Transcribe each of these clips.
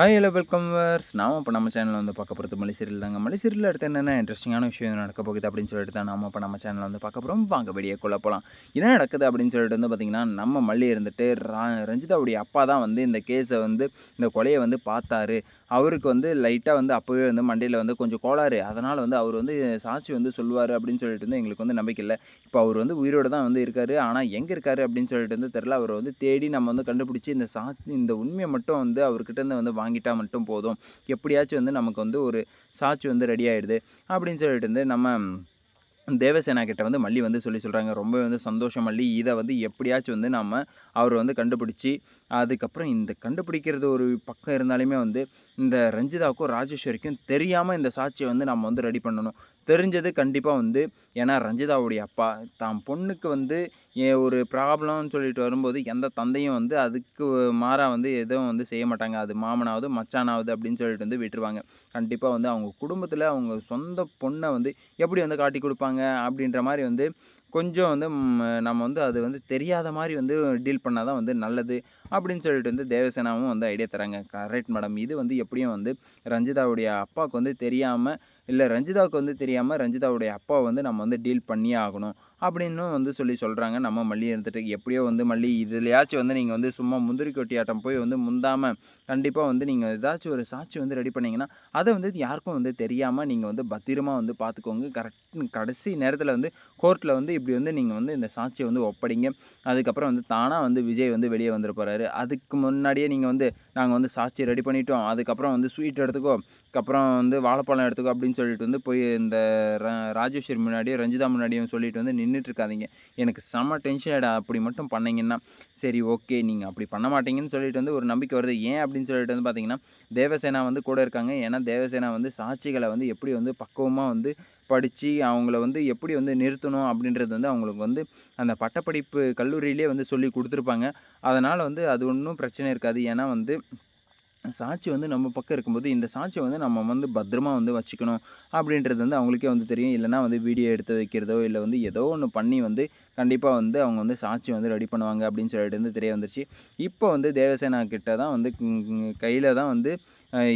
Hi hello welcome verse நாம் இப்போ நம்ம சேனலில் வந்து பார்க்க போகிறது மலைசீரியல் தாங்க. மலை அடுத்து என்னென்ன இன்ட்ரெஸ்டிங்கான விஷயம் நடக்க போகுது அப்படின்னு சொல்லிட்டு தான் நாம் இப்போ நம்ம சேனலில் வந்து பார்க்க போகிறோம் வாங்க வெளியே கொள்ள போகலாம் என்ன நடக்குது அப்படின்னு சொல்லிட்டு வந்து பார்த்திங்கன்னா நம்ம மல்லி இருந்துட்டு ரா ரஞ்சிதாவுடைய அப்பா தான் வந்து இந்த கேஸை வந்து இந்த கொலையை வந்து பார்த்தாரு. அவருக்கு வந்து லைட்டாக வந்து அப்போவே வந்து மண்டையில் வந்து கொஞ்சம் கோளாறு. அதனால் வந்து அவர் வந்து சாட்சி வந்து சொல்லுவார் அப்படின்னு சொல்லிட்டு வந்து எங்களுக்கு வந்து நம்பிக்கை இல்லை. இப்போ அவர் வந்து உயிரோடு தான் வந்து இருக்கார். ஆனால் எங்கே இருக்கார் அப்படின்னு சொல்லிட்டு வந்து தெரில அவரை வந்து தேடி நம்ம வந்து கண்டுபிடிச்சி இந்த சா இந்த உண்மையை மட்டும் வந்து அவர்கிட்ட வந்து வாங்கிட்டால் மட்டும் போதும். எப்படியாச்சும் வந்து நமக்கு வந்து ஒரு சாட்சி வந்து ரெடி ஆகிடுது அப்படின்னு சொல்லிட்டு வந்து நம்ம தேவசேனா கிட்ட வந்து மல்லி வந்து சொல்லி சொல்கிறாங்க ரொம்ப வந்து சந்தோஷம். மல்லி இதை வந்து எப்படியாச்சும் வந்து நம்ம அவர் வந்து கண்டுபிடிச்சி அதுக்கப்புறம் இந்த கண்டுபிடிக்கிறது ஒரு பக்கம் இருந்தாலுமே வந்து இந்த ரஞ்சிதாவுக்கும் ராஜேஸ்வரிக்கும் தெரியாமல் இந்த சாட்சியை வந்து நம்ம வந்து ரெடி பண்ணணும். தெரிஞ்சது கண்டிப்பாக வந்து ஏன்னா ரஞ்சிதாவுடைய அப்பா தான் பொண்ணுக்கு வந்து ஒரு ப்ராப்ளம்னு சொல்லிட்டு வரும்போது எந்த தந்தையும் வந்து அதுக்கு மாறாக வந்து எதுவும் வந்து செய்ய மாட்டாங்க. அது மாமனாவது மச்சானாவது அப்படின்னு சொல்லிட்டு வந்து விட்டுருவாங்க. கண்டிப்பாக வந்து அவங்க குடும்பத்தில் அவங்க சொந்த பொண்ணை வந்து எப்படி வந்து காட்டி கொடுப்பாங்க அப்படின்ற மாதிரி வந்து கொஞ்சம் வந்து நம்ம வந்து அது வந்து தெரியாத மாதிரி வந்து டீல் பண்ணால் தான் வந்து நல்லது அப்படின்னு சொல்லிட்டு வந்து தேவசேனாவும் வந்து ஐடியா தராங்க. கரெக்ட் மேடம் இது வந்து எப்படியும் வந்து ரஞ்சிதாவுடைய அப்பாவுக்கு வந்து தெரியாமல் இல்லை ரஞ்சிதாவுக்கு வந்து தெரியாமல் ரஞ்சிதாவுடைய அப்பாவை வந்து நம்ம வந்து டீல் பண்ணியே ஆகணும் அப்படின்னு வந்து சொல்லி சொல்கிறாங்க நம்ம மல்லி இருந்துட்டு எப்படியோ வந்து மல்லி இதுலையாச்சும் வந்து நீங்கள் வந்து சும்மா முந்திரி கொட்டியாட்டம் போய் வந்து முந்தாமல் கண்டிப்பாக வந்து நீங்கள் ஏதாச்சும் ஒரு சாட்சி வந்து ரெடி பண்ணிங்கன்னா அதை வந்து யாருக்கும் வந்து தெரியாமல் நீங்கள் வந்து பத்திரமாக வந்து பார்த்துக்கோங்க கரெக்ட் கடைசி நேரத்தில் வந்து கோர்ட்டில் வந்து இப்படி வந்து நீங்கள் வந்து இந்த சாட்சியை வந்து ஒப்படைங்க. அதுக்கப்புறம் வந்து தானாக வந்து விஜய் வந்து வெளியே வந்துட போகிறாரு அதுக்கு முன்னாடியே நீங்கள் வந்து நாங்கள் வந்து சாட்சியை ரெடி பண்ணிட்டோம். அதுக்கப்புறம் வந்து ஸ்வீட் எடுத்துக்கோ அதுக்கப்புறம் வந்து வாழைப்பழம் எடுத்துக்கோ அப்படின்னு சொல்லிட்டு வந்து போய் இந்த ராஜேஸ்வரி முன்னாடியும் ரஞ்சிதா முன்னாடியும் சொல்லிட்டு வந்து நின்றுட்டுருக்காதீங்க எனக்கு செம்ம டென்ஷன் ஆகிட அப்படி மட்டும் பண்ணிங்கன்னா சரி ஓகே நீங்கள் அப்படி பண்ண மாட்டீங்கன்னு சொல்லிட்டு வந்து ஒரு நம்பிக்கை வருது. ஏன் அப்படின்னு சொல்லிட்டு வந்து பார்த்தீங்கன்னா தேவசேனா வந்து கூட இருக்காங்க. ஏன்னா தேவசேனா வந்து சாட்சிகளை வந்து எப்படி வந்து பக்குவமாக வந்து படித்து அவங்கள வந்து எப்படி வந்து நிறுத்தணும் அப்படின்றது வந்து அவங்களுக்கு வந்து அந்த பட்டப்படிப்பு கல்லூரியிலே வந்து சொல்லி கொடுத்துருப்பாங்க. அதனால் வந்து அது ஒன்றும் பிரச்சனை இருக்காது. ஏன்னா வந்து சாட்சி வந்து நம்ம பக்கம் இருக்கும்போது இந்த சாட்சியை வந்து நம்ம வந்து பத்திரமா வந்து வச்சுக்கணும் அப்படின்றது வந்து அவங்களுக்கே வந்து தெரியும். இல்லைனா வந்து வீடியோ எடுத்து வைக்கிறதோ இல்லை வந்து ஏதோ ஒன்று பண்ணி வந்து கண்டிப்பாக வந்து அவங்க வந்து சாட்சி வந்து ரெடி பண்ணுவாங்க அப்படின்னு சொல்லிட்டு வந்து தெரிய வந்துருச்சு. இப்போ வந்து தேவசேனா கிட்ட தான் வந்து கையில் தான் வந்து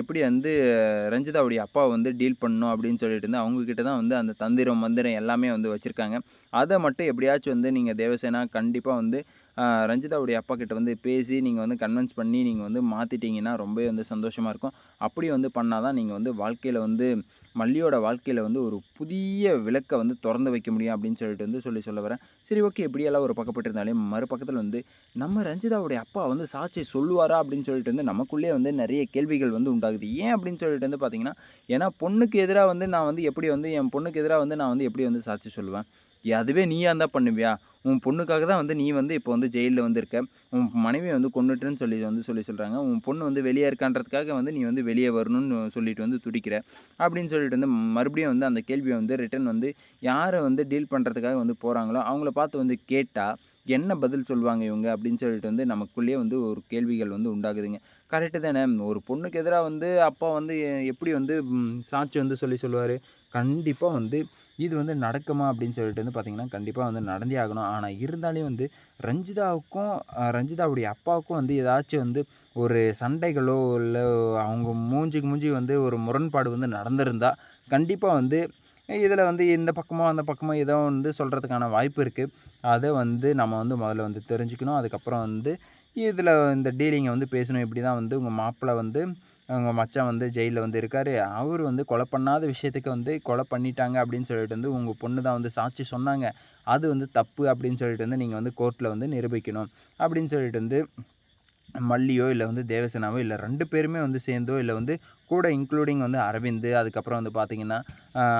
எப்படி வந்து ரஞ்சிதாவுடைய அப்பா வந்து டீல் பண்ணணும் அப்படின்னு சொல்லிட்டு இருந்து அவங்கக்கிட்ட தான் வந்து அந்த தந்திரம் மந்திரம் எல்லாமே வந்து வச்சுருக்காங்க. அதை மட்டும் எப்படியாச்சும் வந்து நீங்கள் தேவசேனா கண்டிப்பாக வந்து ரஞ்சிதாவுடைய அப்பா கிட்ட வந்து பேசி நீங்கள் வந்து கன்வின்ஸ் பண்ணி நீங்கள் வந்து மாற்றிட்டீங்கன்னா ரொம்பவே வந்து சந்தோஷமாக இருக்கும். அப்படி வந்து பண்ணால் தான் நீங்கள் வந்து வாழ்க்கையில் வந்து மல்லியோட வாழ்க்கையில் வந்து ஒரு புதிய விளக்கை வந்து திறந்து வைக்க முடியும் அப்படின்னு சொல்லிட்டு வந்து சொல்லி சொல்ல வரேன். சரி ஓகே இப்படியெல்லாம் ஒரு பக்கப்பட்டிருந்தாலே மறுபக்கத்தில் வந்து நம்ம ரஞ்சிதாவுடைய அப்பா வந்து சாட்சி சொல்லுவாரா அப்படின்னு சொல்லிட்டு வந்து நமக்குள்ளே வந்து நிறைய கேள்விகள் வந்து உண்டாகுது. ஏன் அப்படின்னு சொல்லிட்டு வந்து பார்த்தீங்கன்னா ஏன்னா பொண்ணுக்கு எதிராக வந்து நான் வந்து எப்படி வந்து என் பொண்ணுக்கு எதிராக வந்து நான் வந்து எப்படி வந்து சாட்சி சொல்லுவேன்? அதுவே நீயாக இருந்தால் பண்ணுவியா? உன் பொண்ணுக்காக தான் வந்து நீ வந்து இப்போ வந்து ஜெயிலில் வந்து இருக்க உன் மனைவியை வந்து கொண்டுட்டுன்னு சொல்லி வந்து சொல்லி சொல்கிறாங்க உன் பொண்ணு வந்து வெளியே இருக்கான்றதுக்காக வந்து நீ வந்து வெளியே வரணும்னு சொல்லிட்டு வந்து துடிக்கிற. அப்படின்னு சொல்லிட்டு வந்து மறுபடியும் வந்து அந்த கேள்வியை வந்து ரிட்டன் வந்து யாரை வந்து டீல் பண்ணுறதுக்காக வந்து போகிறாங்களோ அவங்கள பார்த்து வந்து கேட்டால் என்ன பதில் சொல்லுவாங்க இவங்க? அப்படின்னு சொல்லிட்டு வந்து நமக்குள்ளேயே வந்து ஒரு கேள்விகள் வந்து உண்டாகுதுங்க. கரெக்டு தானே? ஒரு பொண்ணுக்கு எதிராக வந்து அப்பா வந்து எப்படி வந்து சாட்சி வந்து சொல்லி சொல்லுவார்? கண்டிப்பாக வந்து இது வந்து நடக்குமா அப்படின்னு சொல்லிட்டு வந்து பார்த்திங்கன்னா கண்டிப்பாக வந்து நடந்தே ஆகணும். ஆனால் இருந்தாலும் வந்து ரஞ்சிதாவுக்கும் ரஞ்சிதாவுடைய அப்பாவுக்கும் வந்து ஏதாச்சும் வந்து ஒரு சண்டைகளோ இல்லை அவங்க மூஞ்சிக்கு மூஞ்சி வந்து ஒரு முரண்பாடு வந்து நடந்திருந்தால் கண்டிப்பாக வந்து இதில் வந்து இந்த பக்கமோ அந்த பக்கமோ ஏதோ வந்து சொல்கிறதுக்கான வாய்ப்பு இருக்குது அதை வந்து நம்ம வந்து முதல்ல வந்து தெரிஞ்சுக்கணும். அதுக்கப்புறம் வந்து இதில் இந்த டீலிங்கை வந்து பேசணும். இப்படி தான் வந்து உங்கள் மாப்பிள்ளை வந்து அவங்க மச்சான் வந்து ஜெயிலில் வந்து இருக்கார். அவர் வந்து கொலை பண்ணாத விஷயத்துக்கு வந்து கொலை பண்ணிட்டாங்க அப்படின்னு சொல்லிட்டு வந்து உங்கள் பொண்ணு தான் வந்து சாட்சி சொன்னாங்க. அது வந்து தப்பு அப்படின்னு சொல்லிட்டு வந்து நீங்கள் வந்து கோர்ட்டில் வந்து நிரூபிக்கணும். அப்படின்னு சொல்லிட்டு வந்து மல்லியோ இல்லை வந்து தேவசேனாவோ இல்லை ரெண்டு பேருமே வந்து சேர்ந்தோ இல்லை வந்து கூட இன்க்ளூடிங் வந்து அரவிந்த் அதுக்கப்புறம் வந்து பார்த்திங்கன்னா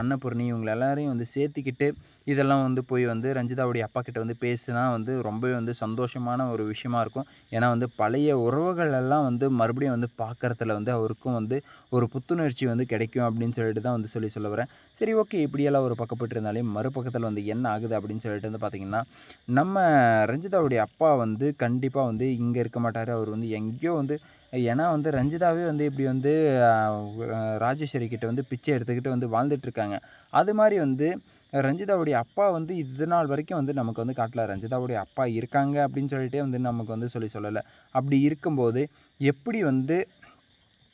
அன்னபூர்ணி இவங்க எல்லாரையும் வந்து சேர்த்துக்கிட்டு இதெல்லாம் வந்து போய் வந்து ரஞ்சிதாவுடைய அப்பா கிட்ட வந்து பேசினா வந்து ரொம்பவே வந்து சந்தோஷமான ஒரு விஷயமா இருக்கும். ஏன்னா வந்து பழைய உறவுகள் எல்லாம் வந்து மறுபடியும் வந்து பார்க்குறதுல வந்து அவருக்கும் வந்து ஒரு புத்துணர்ச்சி வந்து கிடைக்கும் அப்படின்னு சொல்லிட்டு தான் வந்து சொல்லி சொல்ல வரேன். சரி ஓகே இப்படியெல்லாம் ஒரு பக்கப்பட்டு இருந்தாலே மறுபக்கத்தில் வந்து என்ன ஆகுது அப்படின்னு சொல்லிட்டு வந்து பார்த்திங்கன்னா நம்ம ரஞ்சிதாவுடைய அப்பா வந்து கண்டிப்பாக வந்து இங்கே இருக்க மாட்டார். அவர் வந்து எங்கேயோ வந்து ஏன்னா வந்து ரஞ்சிதாவே வந்து இப்படி வந்து ராஜேஸ்வரி கிட்ட வந்து பிச்சை எடுத்துக்கிட்டு வந்து வாழ்ந்துட்டுருக்காங்க அது மாதிரி வந்து ரஞ்சிதாவுடைய அப்பா வந்து இது நாள் வரைக்கும் வந்து நமக்கு வந்து காட்டல. ரஞ்சிதாவுடைய அப்பா இருக்காங்க அப்படின்னு சொல்லிட்டே வந்து நமக்கு வந்து சொல்லி சொல்லலை. அப்படி இருக்கும்போது எப்படி வந்து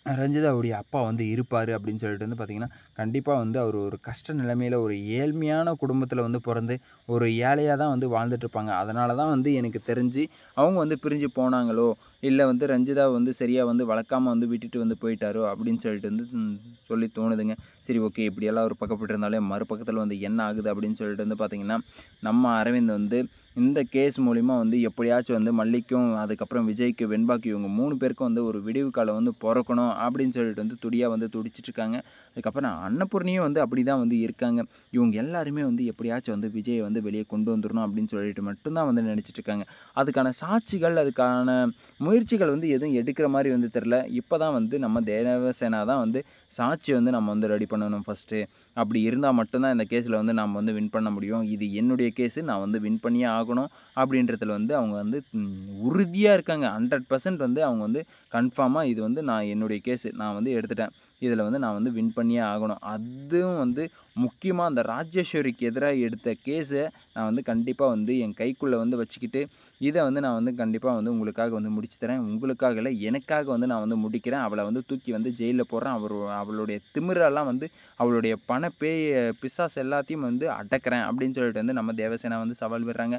ரஞ்சிதாவுடைய அப்பா வந்து இருப்பார் அப்படின்னு சொல்லிட்டு வந்து பார்த்திங்கன்னா கண்டிப்பாக வந்து அவர் ஒரு கஷ்ட நிலைமையில் ஒரு ஏழ்மையான குடும்பத்தில் வந்து பிறந்து ஒரு ஏழையாக தான் வந்து வாழ்ந்துட்டுருப்பாங்க. அதனால தான் வந்து எனக்கு தெரிஞ்சு அவங்க வந்து பிரிஞ்சு போனாங்களோ இல்லை வந்து ரஞ்சிதா வந்து சரியாக வந்து வளர்க்காம வந்து விட்டுட்டு வந்து போயிட்டாரோ அப்படின்னு சொல்லிட்டு வந்து சொல்லி தோணுதுங்க. சரி ஓகே இப்படியெல்லாம் ஒரு பக்கப்பட்டு இருந்தாலே மறுபக்கத்தில் வந்து என்ன ஆகுது அப்படின்னு சொல்லிட்டு வந்து பார்த்திங்கன்னா நம்ம அரவிந்த் வந்து இந்த கேஸ் மூலிமா வந்து எப்படியாச்சும் வந்து மல்லிக்கும் அதுக்கப்புறம் விஜய்க்கு வெண்பாக்கு இவங்க மூணு பேருக்கும் வந்து ஒரு விடிவு காலம் வந்து பிறக்கணும் அப்படின்னு சொல்லிட்டு வந்து துடியாக வந்து துடிச்சிட்டு இருக்காங்க. அதுக்கப்புறம் அன்னபூர்ணியும் வந்து அப்படி தான் வந்து இருக்காங்க. இவங்க எல்லாருமே வந்து எப்படியாச்சும் வந்து விஜயை வந்து வெளியே கொண்டு வந்துடணும் அப்படின்னு சொல்லிட்டு மட்டும்தான் வந்து நினச்சிட்ருக்காங்க அதுக்கான சாட்சிகள் அதுக்கான முயற்சிகள் வந்து எதுவும் எடுக்கிற மாதிரி வந்து தெரில இப்போ தான் வந்து நம்ம தேவசேனா தான் வந்து சாட்சி வந்து நம்ம வந்து ரெடி பண்ணணும் ஃபஸ்ட்டு அப்படி இருந்தால் மட்டும்தான் இந்த கேஸில் வந்து நம்ம வந்து வின் பண்ண முடியும். இது என்னுடைய கேஸு நான் வந்து வின் பண்ணியே ஆகணும் அப்படின்றதுல வந்து அவங்க வந்து உறுதியாக இருக்காங்க. ஹண்ட்ரட் பர்சன்ட் வந்து அவங்க வந்து கன்ஃபார்மாக இது வந்து நான் என்னுடைய கேஸு நான் வந்து எடுத்துட்டேன். இதில் வந்து நான் வந்து வின் பண்ணியே ஆகணும். அதுவும் வந்து முக்கியமாக அந்த ராஜேஸ்வரிக்கு எதிராக எடுத்த கேஸை நான் வந்து கண்டிப்பாக வந்து என் கைக்குள்ளே வந்து வச்சுக்கிட்டு இதை வந்து நான் வந்து கண்டிப்பாக வந்து உங்களுக்காக வந்து முடிச்சு தரேன். உங்களுக்காக இல்லை எனக்காக வந்து நான் வந்து முடிக்கிறேன். அவளை வந்து தூக்கி வந்து ஜெயிலில் போடுறேன். அவர் அவளுடைய திமிரெல்லாம் வந்து அவளுடைய பண பேய் பிசாஸ் எல்லாத்தையும் வந்து அடக்கிறேன் அப்படின்னு சொல்லிட்டு வந்து நம்ம தேவசேனா வந்து சவால் விடுறாங்க.